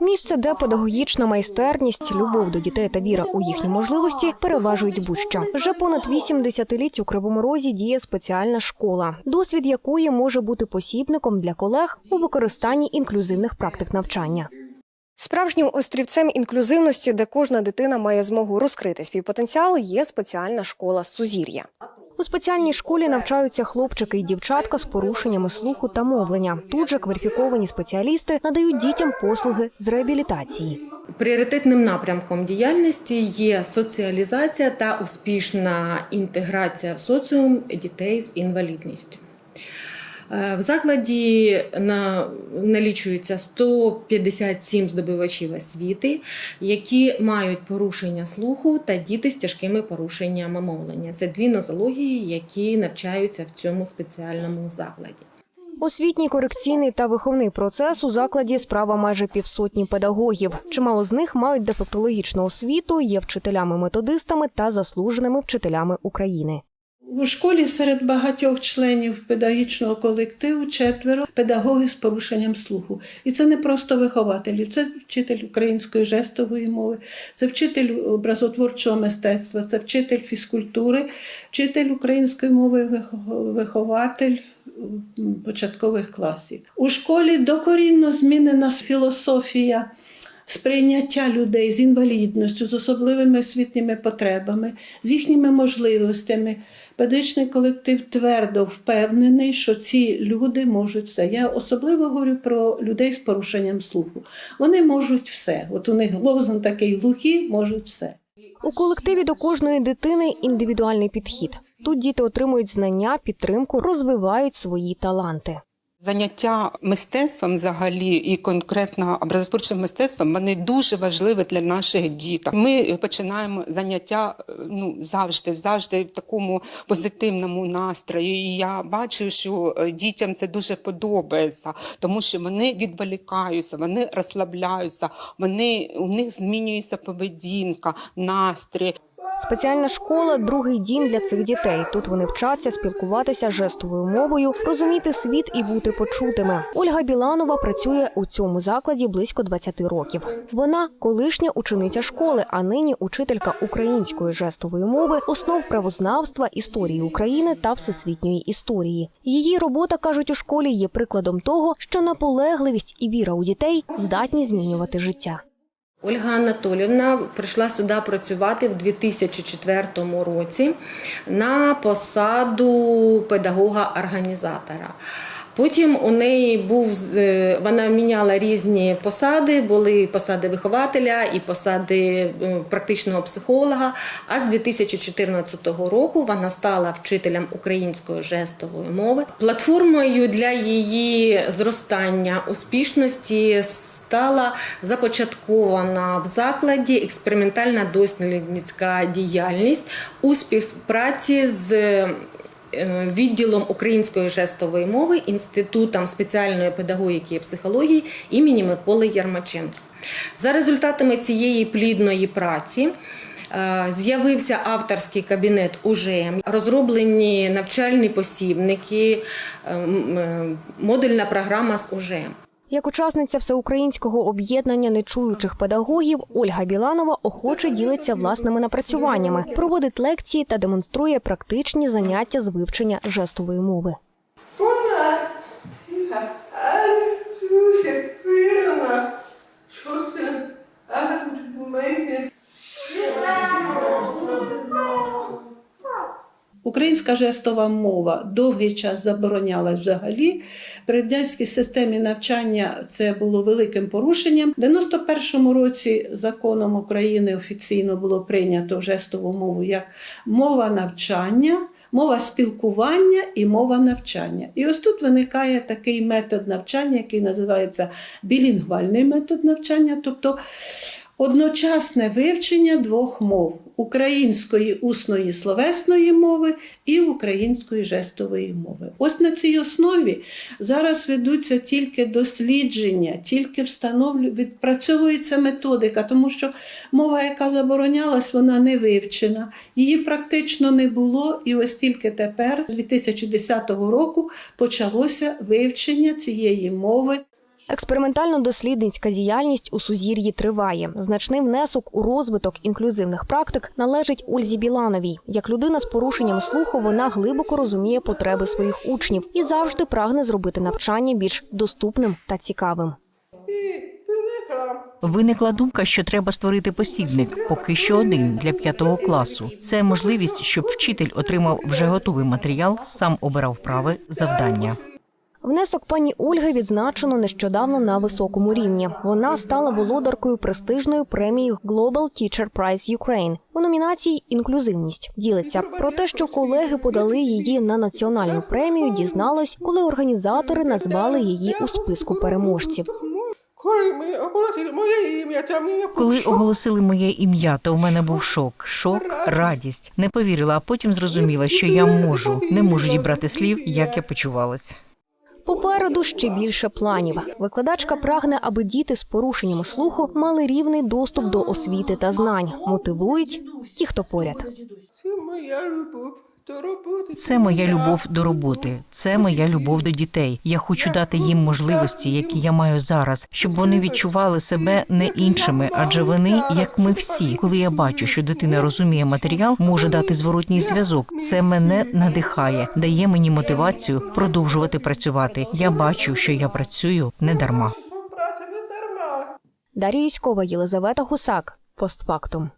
Місце, де педагогічна майстерність, любов до дітей та віра у їхні можливості переважують будь-що. Вже понад вісім десятиліть у Кривому Розі діє спеціальна школа, досвід якої може бути посібником для колег у використанні інклюзивних практик навчання. Справжнім острівцем інклюзивності, де кожна дитина має змогу розкрити свій потенціал, є спеціальна школа Сузір'я. У спеціальній школі навчаються хлопчики і дівчатка з порушеннями слуху та мовлення. Тут же кваліфіковані спеціалісти надають дітям послуги з реабілітації. Пріоритетним напрямком діяльності є соціалізація та успішна інтеграція в соціум дітей з інвалідністю. Е, В закладі на- налічується 157 здобувачів освіти, які мають порушення слуху та діти з тяжкими порушеннями мовлення. Це дві нозології, які навчаються в цьому спеціальному закладі. Освітній корекційний та виховний процес у закладі справа майже півсотні педагогів. Чимало з них мають дефектологічну освіту, є вчителями-методистами та заслуженими вчителями України. У школі серед багатьох членів педагогічного колективу четверо педагоги з порушенням слуху. І це не просто вихователі, це вчитель української жестової мови, це вчитель образотворчого мистецтва, це вчитель фізкультури, вчитель української мови, вихователь початкових класів. У школі докорінно змінена філософія сприйняття людей з інвалідністю, з особливими освітніми потребами, з їхніми можливостями. Педагогічний колектив твердо впевнений, що ці люди можуть все. Я особливо говорю про людей з порушенням слуху. Вони можуть все. От у них лозунг такий глухі можуть все. У колективі до кожної дитини індивідуальний підхід. Тут діти отримують знання, підтримку, розвивають свої таланти. Заняття мистецтвом взагалі і конкретно образотворчим мистецтвом вони дуже важливі для наших діток. Ми починаємо заняття е, ну завжди, завжди в такому позитивному настрої. І я бачу, що е, дітям це дуже подобається, тому що вони відволікаються, вони розслабляються, вони у них змінюється поведінка, настрій. Спеціальна школа другий дім для цих дітей. Тут вони вчаться спілкуватися жестовою мовою, розуміти світ і бути почутими. Ольга Біланова працює у цьому закладі близько 20 років. Вона колишня учениця школи, а нині учителька української жестової мови, основ правознавства, історії України та всесвітньої історії. Її робота кажуть у школі є прикладом того, що наполегливість і віра у дітей здатні змінювати життя. Ольга Анатолівна прийшла сюди працювати в 2004 році на посаду педагога-організатора. Потім у неї був вона міняла різні посади, були посади вихователя і посади е, практичного психолога. А з 2014 року вона стала вчителем української жестової мови. Платформою для її зростання успішності стала започаткована в закладі експериментальна дослідницька діяльність у співпраці з е, відділом української жестової мови Інститутом спеціальної педагогіки і психології імені Миколи Ярмаченка. За результатами цієї плідної праці. е, З'явився авторський кабінет УЖМ, розроблені навчальні посібники, е, м, е, модульна програма з УЖМ. Як учасниця всеукраїнського об'єднання нечуючих педагогів, Ольга Біланова охоче ділиться власними напрацюваннями, проводить лекції та демонструє практичні заняття з вивчення жестової мови. Українська жестова мова довгий час заборонялась взагалі. При радянській системі навчання це було великим порушенням. У 91-му році законом України офіційно було прийнято жестову мову як мова навчання. Мова спілкування і мова навчання. І ось тут виникає такий метод навчання, який називається білінгвальний метод навчання, тобто одночасне вивчення двох мов української усної словесної мови і української жестової мови. Ось на цій основі зараз ведуться тільки дослідження, тільки встановлю, відпрацьовується методика, тому що мова, яка заборонялась, вона не вивчена, її практично не було. І ось тільки тепер, з 2010 року, почалося вивчення цієї мови. Експериментально-дослідницька діяльність у сузір'ї триває. Значний внесок у розвиток інклюзивних практик належить Ользі Білановій. Як людина з порушенням слуху, вона глибоко розуміє потреби своїх учнів і завжди прагне зробити навчання більш доступним та цікавим. Виникла думка, що треба створити посібник, поки що один для п'ятого класу. Це можливість, щоб вчитель отримав вже готовий матеріал, сам обирав вправи, завдання. Внесок пані Ольги відзначено нещодавно на високому рівні. Вона стала володаркою престижної премії Global Teacher Prize Ukraine у номінації Інклюзивність. Ділиться про те, що колеги подали її на національну премію. Дізналась, коли організатори назвали її у списку переможців. Коли ми оголосили моє Коли оголосили моє ім'я, то у мене був шок, шок, радість. Не повірила, а потім зрозуміла, що я можу. Не можу дібрати слів, як я почувалась. Попереду ще більше планів. Викладачка прагне, аби діти з порушенням слуху мали рівний доступ до освіти та знань. Мотивують ті, хто поряд. це моя любов. Це моя любов до роботи, це моя любов до дітей. Я хочу дати їм можливості, які я маю зараз, щоб вони відчували себе не іншими, адже вони, як ми всі, коли я бачу, що дитина розуміє матеріал, може дати зворотній зв'язок. Це мене надихає, дає мені мотивацію продовжувати працювати. Я бачу, що я працюю не дарма. Не Юськова, Єлизавета Гусак. Постфактум.